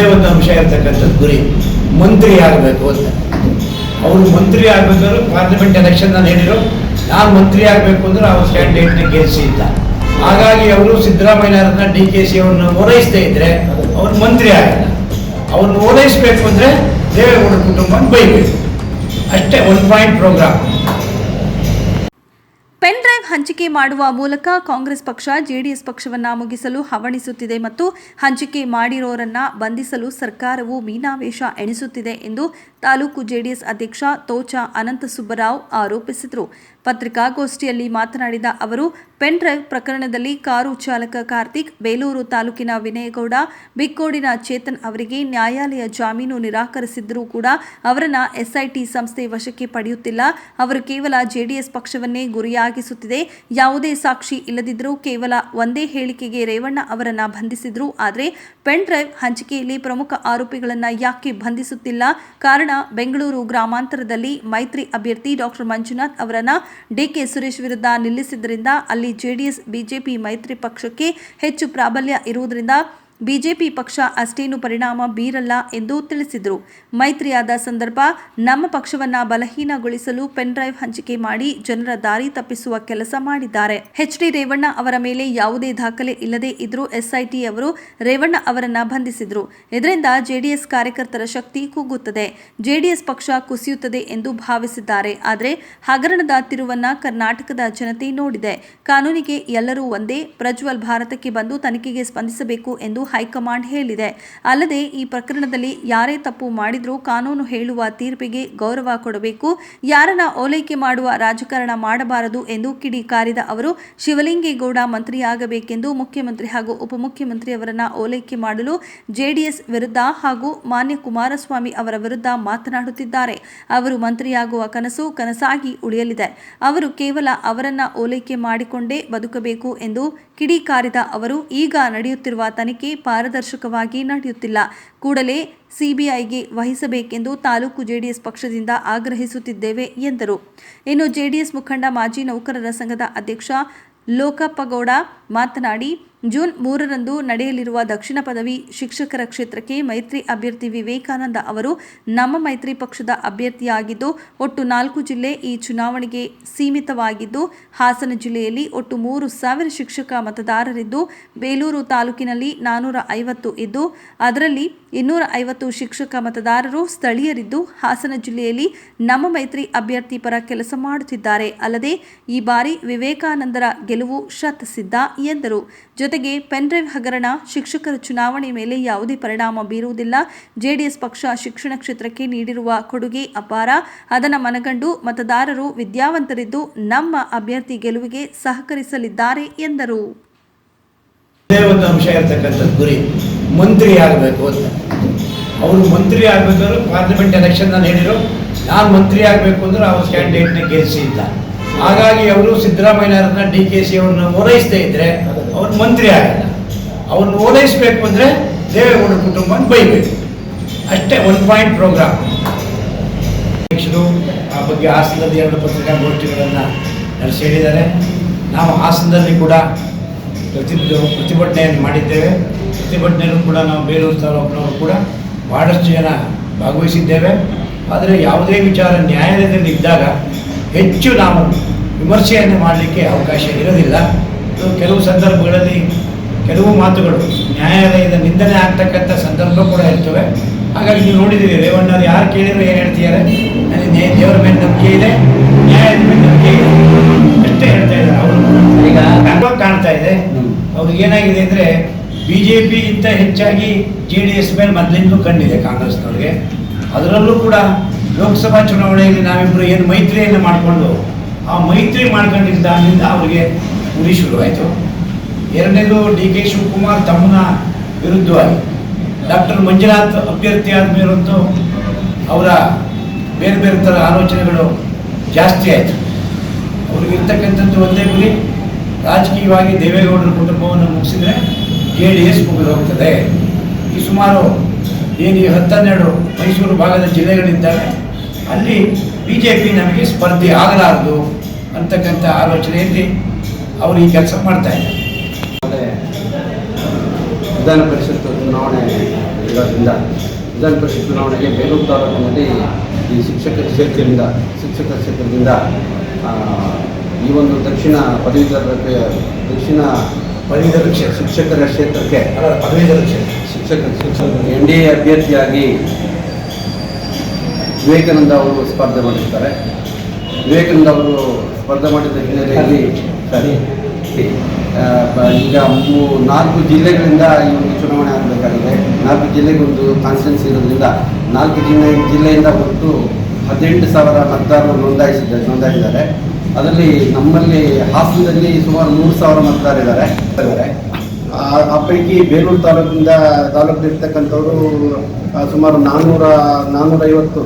ಒಂದು ಅಂಶ ಇರ್ತಕ್ಕಂಥದ್ದು ಗುರಿ. ಮಂತ್ರಿ ಆಗಬೇಕು ಅಂತ. ಅವರು ಮಂತ್ರಿ ಆಗಬೇಕಾದ್ರೆ ಪಾರ್ಲಿಮೆಂಟ್ ಎಲೆಕ್ಷನ್ ನಾನು ಹೇಳಿದ್ರು ನಾನು ಮಂತ್ರಿ ಆಗಬೇಕು ಅಂದ್ರೆ ಅವ್ರ ಕ್ಯಾಂಡಿಡೇಟ್ನ ಗೆಲ್ಲಿಸಿ ಇಲ್ಲ ಹಾಗಾಗಿ ಅವರು ಸಿದ್ದರಾಮಯ್ಯರನ್ನ ಡಿ ಕೆ ಸಿ ಅವ್ರನ್ನ ಓಲೈಸದೇ ಇದ್ರೆ ಅವ್ರು ಮಂತ್ರಿ ಆಗಲ್ಲ. ಅವ್ರನ್ನ ಓಲೈಸಬೇಕು ಅಂದರೆ ದೇವೇಗೌಡ ಕುಟುಂಬನ ಬೈಬೇಕು. ಅಷ್ಟೇ ಒನ್ ಪಾಯಿಂಟ್ ಪ್ರೋಗ್ರಾಮ್ ಡ್ರೈವ್ ಹಂಚಿಕೆ ಮಾಡುವ ಮೂಲಕ ಕಾಂಗ್ರೆಸ್ ಪಕ್ಷ ಜೆಡಿಎಸ್ ಪಕ್ಷವನ್ನ ಮುಗಿಸಲು ಹವಣಿಸುತ್ತಿದೆ ಮತ್ತು ಹಂಚಿಕೆ ಮಾಡಿರೋರನ್ನ ಬಂಧಿಸಲು ಸರ್ಕಾರವು ಮೀನಾವೇಶ ಎಣಿಸುತ್ತಿದೆ ಎಂದು ತಾಲೂಕು ಜೆಡಿಎಸ್ ಅಧ್ಯಕ್ಷ ತೋಚ ಅನಂತಸುಬ್ಬರಾವ್ ಆರೋಪಿಸಿದರು. ಪತ್ರಿಕಾಗೋಷ್ಠಿಯಲ್ಲಿ ಮಾತನಾಡಿದ ಅವರು ಪೆನ್ ಡ್ರೈವ್ ಪ್ರಕರಣದಲ್ಲಿ ಕಾರು ಚಾಲಕ ಕಾರ್ತಿಕ್, ಬೇಲೂರು ತಾಲೂಕಿನ ವಿನಯಗೌಡ, ಬಿಕ್ಕೋಡಿನ ಚೇತನ್ ಅವರಿಗೆ ನ್ಯಾಯಾಲಯ ಜಾಮೀನು ನಿರಾಕರಿಸಿದ್ದರೂ ಕೂಡ ಅವರನ್ನ ಎಸ್ಐಟಿ ಸಂಸ್ಥೆ ವಶಕ್ಕೆ ಪಡೆಯುತ್ತಿಲ್ಲ. ಅವರು ಕೇವಲ ಜೆಡಿಎಸ್ ಪಕ್ಷವನ್ನೇ ಗುರಿಯಾಗಿಸುತ್ತಿದೆ. ಯಾವುದೇ ಸಾಕ್ಷಿ ಇಲ್ಲದಿದ್ದರೂ ಕೇವಲ ಒಂದೇ ಹೇಳಿಕೆಗೆ ರೇವಣ್ಣ ಅವರನ್ನ ಬಂಧಿಸಿದ್ರು. ಆದರೆ ಪೆನ್ ಡ್ರೈವ್ ಹಂಚಿಕೆಯಲ್ಲಿ ಪ್ರಮುಖ ಆರೋಪಿಗಳನ್ನು ಯಾಕೆ ಬಂಧಿಸುತ್ತಿಲ್ಲ? ಕಾರಣ ಬೆಂಗಳೂರು ಗ್ರಾಮಾಂತರದಲ್ಲಿ ಮೈತ್ರಿ ಅಭ್ಯರ್ಥಿ ಡಾಕ್ಟರ್ ಮಂಜುನಾಥ್ ಅವರನ್ನ ಡಿಕೆ ಸುರೇಶ್ ವಿರುದ್ಧ ನಿಲ್ಲಿಸಿದ್ದರಿಂದ ಅಲ್ಲಿ ಜೆಡಿಎಸ್ ಬಿಜೆಪಿ ಮೈತ್ರಿ ಪಕ್ಷಕ್ಕೆ ಹೆಚ್ಚು ಪ್ರಾಬಲ್ಯ ಇರುವುದರಿಂದ ಬಿಜೆಪಿ ಪಕ್ಷ ಅಷ್ಟೇನು ಪರಿಣಾಮ ಬೀರಲ್ಲ ಎಂದು ತಿಳಿಸಿದರು. ಮೈತ್ರಿಯಾದ ಸಂದರ್ಭ ನಮ್ಮ ಪಕ್ಷವನ್ನ ಬಲಹೀನಗೊಳಿಸಲು ಪೆನ್ ಡ್ರೈವ್ ಹಂಚಿಕೆ ಮಾಡಿ ಜನರ ದಾರಿ ತಪ್ಪಿಸುವ ಕೆಲಸ ಮಾಡಿದ್ದಾರೆ. ಎಚ್ ಡಿ ರೇವಣ್ಣ ಅವರ ಮೇಲೆ ಯಾವುದೇ ದಾಖಲೆ ಇಲ್ಲದೆ ಇದ್ರೂ ಎಸ್ಐಟಿ ಅವರು ರೇವಣ್ಣ ಅವರನ್ನ ಬಂಧಿಸಿದ್ರು. ಇದರಿಂದ ಜೆಡಿಎಸ್ ಕಾರ್ಯಕರ್ತರ ಶಕ್ತಿ ಕುಗ್ಗುತ್ತದೆ. ಜೆಡಿಎಸ್ ಪಕ್ಷ ಕುಸಿಯುತ್ತದೆ ಎಂದು ಭಾವಿಸಿದ್ದಾರೆ. ಆದರೆ ಹಗರಣದ ತಿರುವನ್ನ ಕರ್ನಾಟಕದ ಜನತೆ ನೋಡಿದೆ. ಕಾನೂನಿಗೆ ಎಲ್ಲರೂ ಒಂದೇ. ಪ್ರಜ್ವಲ್ ಭಾರತಕ್ಕೆ ಬಂದು ತನಿಖೆಗೆ ಸ್ಪಂದಿಸಬೇಕು ಎಂದು ಹೈಕಮಾಂಡ್ ಹೇಳಿದೆ. ಅಲ್ಲದೆ, ಈ ಪ್ರಕರಣದಲ್ಲಿ ಯಾರೇ ತಪ್ಪು ಮಾಡಿದರೂ ಕಾನೂನು ಹೇಳುವ ತೀರ್ಪಿಗೆ ಗೌರವ ಕೊಡಬೇಕು. ಯಾರನ್ನ ಓಲೈಕೆ ಮಾಡುವ ರಾಜಕಾರಣ ಮಾಡಬಾರದು ಎಂದು ಕಿಡಿಕಾರಿದ ಅವರು, ಶಿವಲಿಂಗೇಗೌಡ ಮಂತ್ರಿಯಾಗಬೇಕೆಂದು ಮುಖ್ಯಮಂತ್ರಿ ಹಾಗೂ ಉಪಮುಖ್ಯಮಂತ್ರಿಯವರನ್ನ ಓಲೈಕೆ ಮಾಡಲು ಜೆಡಿಎಸ್ ವಿರುದ್ಧ ಹಾಗೂ ಮಾನ್ಯ ಕುಮಾರಸ್ವಾಮಿ ಅವರ ವಿರುದ್ಧ ಮಾತನಾಡುತ್ತಿದ್ದಾರೆ. ಅವರು ಮಂತ್ರಿಯಾಗುವ ಕನಸು ಕನಸಾಗಿ ಉಳಿಯಲಿದೆ. ಅವರು ಕೇವಲ ಅವರನ್ನ ಓಲೈಕೆ ಮಾಡಿಕೊಂಡೇ ಬದುಕಬೇಕು ಎಂದು ಕಿಡಿಕಾರಿದ ಅವರು ಈಗ ನಡೆಯುತ್ತಿರುವ ತನಿಖೆ ಪಾರದರ್ಶಕವಾಗಿ ನಡೆಯುತ್ತಿಲ್ಲ. ಕೂಡಲೇ ಸಿಬಿಐಗೆ ವಹಿಸಬೇಕೆಂದು ತಾಲೂಕು ಜೆಡಿಎಸ್ ಪಕ್ಷದಿಂದ ಆಗ್ರಹಿಸುತ್ತಿದ್ದೇವೆ ಎಂದರು. ಇನ್ನು ಜೆಡಿಎಸ್ ಮುಖಂಡ ಮಾಜಿ ನೌಕರರ ಸಂಘದ ಅಧ್ಯಕ್ಷ ಲೋಕಪ್ಪಗೌಡ ಮಾತನಾಡಿ ಜೂನ್ ಮೂರರಂದು ನಡೆಯಲಿರುವ ದಕ್ಷಿಣ ಪದವಿ ಶಿಕ್ಷಕರ ಕ್ಷೇತ್ರಕ್ಕೆ ಮೈತ್ರಿ ಅಭ್ಯರ್ಥಿ ವಿವೇಕಾನಂದ ಅವರು ನಮ್ಮ ಮೈತ್ರಿ ಪಕ್ಷದ ಅಭ್ಯರ್ಥಿಯಾಗಿದ್ದು, ಒಟ್ಟು ನಾಲ್ಕು ಜಿಲ್ಲೆ ಈ ಚುನಾವಣೆಗೆ ಸೀಮಿತವಾಗಿದ್ದು, ಹಾಸನ ಜಿಲ್ಲೆಯಲ್ಲಿ ಒಟ್ಟು ಮೂರು ಸಾವಿರ ಶಿಕ್ಷಕ ಮತದಾರರಿದ್ದು, ಬೇಲೂರು ತಾಲೂಕಿನಲ್ಲಿ ನಾನ್ನೂರ ಐವತ್ತು ಇದ್ದು, ಅದರಲ್ಲಿ ಇನ್ನೂರ ಐವತ್ತು ಶಿಕ್ಷಕ ಮತದಾರರು ಸ್ಥಳೀಯರಿದ್ದು, ಹಾಸನ ಜಿಲ್ಲೆಯಲ್ಲಿ ನಮ್ಮ ಮೈತ್ರಿ ಅಭ್ಯರ್ಥಿ ಪರ ಕೆಲಸ ಮಾಡುತ್ತಿದ್ದಾರೆ. ಅಲ್ಲದೆ, ಈ ಬಾರಿ ವಿವೇಕಾನಂದರ ಗೆಲುವು ಶತಸಿದ್ಧ ಎಂದರು. ಜೊತೆಗೆ ಪೆನ್ಡ್ರೈವ್ ಹಗರಣ, ಶಿಕ್ಷಕರ ಚುನಾವಣೆ ಮೇಲೆ ಯಾವುದೇ ಪರಿಣಾಮ ಬೀರುವುದಿಲ್ಲ. ಜೆಡಿಎಸ್ ಪಕ್ಷ ಶಿಕ್ಷಣ ಕ್ಷೇತ್ರಕ್ಕೆ ನೀಡಿರುವ ಕೊಡುಗೆ ಅಪಾರ. ಅದನ್ನು ಮನಗಂಡು ಮತದಾರರು ವಿದ್ಯಾವಂತರಿದ್ದು ನಮ್ಮ ಅಭ್ಯರ್ಥಿ ಗೆಲುವಿಗೆ ಸಹಕರಿಸಲಿದ್ದಾರೆ ಎಂದರು. ಒಂದು ಅಂಶ ಇರ್ತಕ್ಕಂಥದ್ದು ಗುರಿ. ಮಂತ್ರಿ ಆಗಬೇಕು ಅಂತ. ಅವರು ಮಂತ್ರಿ ಆಗಬೇಕಾದ್ರೆ ಪಾರ್ಲಿಮೆಂಟ್ ಎಲೆಕ್ಷನ್ ನಾನು ಹೇಳಿದ್ರು ನಾನು ಮಂತ್ರಿ ಆಗಬೇಕು ಅಂದ್ರೆ ಅವ್ರ ಕ್ಯಾಂಡಿಡೇಟ್ನ ಗೆಲ್ಲಿಸಿ ಅಂತ. ಹಾಗಾಗಿ ಅವರು ಸಿದ್ದರಾಮಯ್ಯರನ್ನ ಡಿ ಕೆ ಸಿ ಅವ್ರನ್ನ ಓರೈಸ್ತಾ ಇದ್ರೆ ಅವ್ರು ಮಂತ್ರಿ ಆಗಿಲ್ಲ. ಅವ್ರನ್ನ ಓಲೈಸ್ಬೇಕು ಅಂದರೆ ದೇವೇಗೌಡ ಕುಟುಂಬನ ಬೈಬೇಕು. ಅಷ್ಟೇ ಒನ್ ಪಾಯಿಂಟ್ ಪ್ರೋಗ್ರಾಮ್ ಅಧ್ಯಕ್ಷರು ಆ ಬಗ್ಗೆ ಹಾಸನದಲ್ಲಿ ಎರಡು ಪತ್ರಿಕಾಗೋಷ್ಠಿಗಳನ್ನು ಹೇಳಿದ್ದಾರೆ. ನಾವು ಹಾಸನದಲ್ಲಿ ಕೂಡ ಪ್ರತಿ ಪ್ರತಿಭಟನೆಯನ್ನು ಮಾಡಿದ್ದೇವೆ. ಪ್ರತಿಭಟನೆಯಲ್ಲೂ ಕೂಡ ನಾವು ಬೇಲೂರು ತಾಲೂಕಿನವರು ಕೂಡ ಭಾಳಷ್ಟು ಜನ ಭಾಗವಹಿಸಿದ್ದೇವೆ. ಆದರೆ ಯಾವುದೇ ವಿಚಾರ ನ್ಯಾಯಾಲಯದಲ್ಲಿ ಇದ್ದಾಗ ಹೆಚ್ಚು ನಾವು ವಿಮರ್ಶೆಯನ್ನು ಮಾಡಲಿಕ್ಕೆ ಅವಕಾಶ ಇರೋದಿಲ್ಲ. ಕೆಲವು ಸಂದರ್ಭಗಳಲ್ಲಿ ಕೆಲವು ಮಾತುಗಳು ನ್ಯಾಯಾಲಯದ ನಿಂದನೆ ಆಗ್ತಕ್ಕಂಥ ಸಂದರ್ಭ ಕೂಡ ಇರ್ತವೆ. ಹಾಗಾಗಿ ನೀವು ನೋಡಿದ್ದೀರಿ ರೇವಣ್ಣವ್ರು ಯಾರು ಕೇಳಿದ್ರು ಏನು ಹೇಳ್ತಿದ್ದಾರೆ? ನನಗೆ ದೇವರ ಮೇಲೆ ನಂಬಿಕೆ ಇದೆ ನ್ಯಾಯದ ಮೇಲೆ ನಂಬಿಕೆ ಇದೆ. ಅಷ್ಟೇ ಹೇಳ್ತಾ ಇದ್ದಾರೆ ಅವರು. ಈಗ ಕಾಣ್ತಾ ಇದೆ. ಅವ್ರಿಗೆ ಏನಾಗಿದೆ ಅಂದರೆ ಬಿ ಜೆ ಪಿಗಿಂತ ಹೆಚ್ಚಾಗಿ ಜೆ ಡಿ ಎಸ್ ಮೇಲೆ ಮೊದಲಿಂದಲೂ ಕಂಡಿದೆ ಕಾಂಗ್ರೆಸ್ನವ್ರಿಗೆ. ಅದರಲ್ಲೂ ಕೂಡ ಲೋಕಸಭಾ ಚುನಾವಣೆಯಲ್ಲಿ ನಾವಿಬ್ಬರು ಏನು ಮೈತ್ರಿಯನ್ನು ಮಾಡಿಕೊಂಡು ಆ ಮೈತ್ರಿ ಮಾಡ್ಕೊಂಡಿದ್ದಾಗಿಂದ ಅವರಿಗೆ ಉರಿ ಶುರುವಾಯಿತು. ಎರಡನೇದು ಡಿ ಕೆ ಶಿವಕುಮಾರ್ ತಮ್ಮನ ವಿರುದ್ಧವಾಗಿ ಡಾಕ್ಟರ್ ಮಂಜುನಾಥ್ ಅಭ್ಯರ್ಥಿ ಆದಮೇಲಂತೂ ಅವರ ಬೇರೆ ಬೇರೆ ಥರ ಆಲೋಚನೆಗಳು ಜಾಸ್ತಿ ಆಯಿತು. ಅವ್ರಿಗಿರ್ತಕ್ಕಂಥದ್ದು ಒಂದೇ ಗುರಿ, ರಾಜಕೀಯವಾಗಿ ದೇವೇಗೌಡರ ಕುಟುಂಬವನ್ನು ಮುಗಿಸಿದ್ರೆ ಜೆ ಡಿ ಎಸ್ ಮುಗಿದು ಹೋಗ್ತದೆ. ಈ ಸುಮಾರು ಏನು ಹತ್ತನ್ನೆರಡು ಮೈಸೂರು ಭಾಗದ ಜಿಲ್ಲೆಗಳಿದ್ದಾವೆ, ಅಲ್ಲಿ ಬಿ ಜೆ ಪಿ ನಮಗೆ ಸ್ಪರ್ಧೆ ಆಗಲಾರದು ಅಂತಕ್ಕಂಥ ಆಲೋಚನೆಯಲ್ಲಿ ಅವರು ಈ ಕೆಲಸ ಮಾಡ್ತಾ ಇದ್ದಾರೆ. ಮತ್ತೆ ವಿಧಾನ ಪರಿಷತ್ ಚುನಾವಣೆ ಇರೋದ್ರಿಂದ ವಿಧಾನ ಪರಿಷತ್ ಚುನಾವಣೆಗೆ ಬೇಲೂರು ತಾಲೂಕಿನಲ್ಲಿ ಈ ಶಿಕ್ಷಕ ಕ್ಷೇತ್ರದಿಂದ ಶಿಕ್ಷಕ ಕ್ಷೇತ್ರದಿಂದ ಈ ಒಂದು ದಕ್ಷಿಣ ಪದವೀಧರ ದಕ್ಷಿಣ ಪದವೀಧರ ಕ್ಷೇತ್ರ. ಶಿಕ್ಷಕರ ಕ್ಷೇತ್ರಕ್ಕೆ ಪದವೀಧರ ಕ್ಷೇತ್ರ. ಶಿಕ್ಷಕ ಶಿಕ್ಷಕ ಎನ್ ಡಿ ಎ ಅಭ್ಯರ್ಥಿಯಾಗಿ ವಿವೇಕಾನಂದ ಅವರು ಸ್ಪರ್ಧೆ ಮಾಡಿರ್ತಾರೆ. ವಿವೇಕಾನಂದ ಅವರು ಸ್ಪರ್ಧೆ ಮಾಡಿದ ಹಿನ್ನೆಲೆಯಲ್ಲಿ ಸರಿ. ಈಗ ಮೂ- ನಾಲ್ಕು ಜಿಲ್ಲೆಗಳಿಂದ ಒಂದು ಚುನಾವಣೆ ಆಗಬೇಕಾಗಿದೆ. ನಾಲ್ಕು ಜಿಲ್ಲೆಗೊಂದು ಕಾನ್ಸ್ಟೆನ್ಸಿ ಇರೋದ್ರಿಂದ ನಾಲ್ಕು ಜಿಲ್ಲೆ, ಜಿಲ್ಲೆಯಿಂದ ಒಟ್ಟು ಹದಿನೆಂಟು ಸಾವಿರ ಮತದಾರರು ನೋಂದಾಯಿಸಿದ್ದಾರೆ ನೋಂದಾಯಿಸಿದ್ದಾರೆ ಅದರಲ್ಲಿ ನಮ್ಮಲ್ಲಿ ಹಾಸನದಲ್ಲಿ ಸುಮಾರು ಮೂರು ಸಾವಿರ ಮತದಾರರಿದ್ದಾರೆ. ಇದ್ದಾರೆ ಆ- ಪೈಕಿ ಬೇಲೂರು ತಾಲೂಕಿಂದ ತಾಲೂಕಲ್ಲಿರ್ತಕ್ಕಂಥವರು ಸುಮಾರು ನಾನ್ನೂರ ನಾನ್ನೂರೈವತ್ತು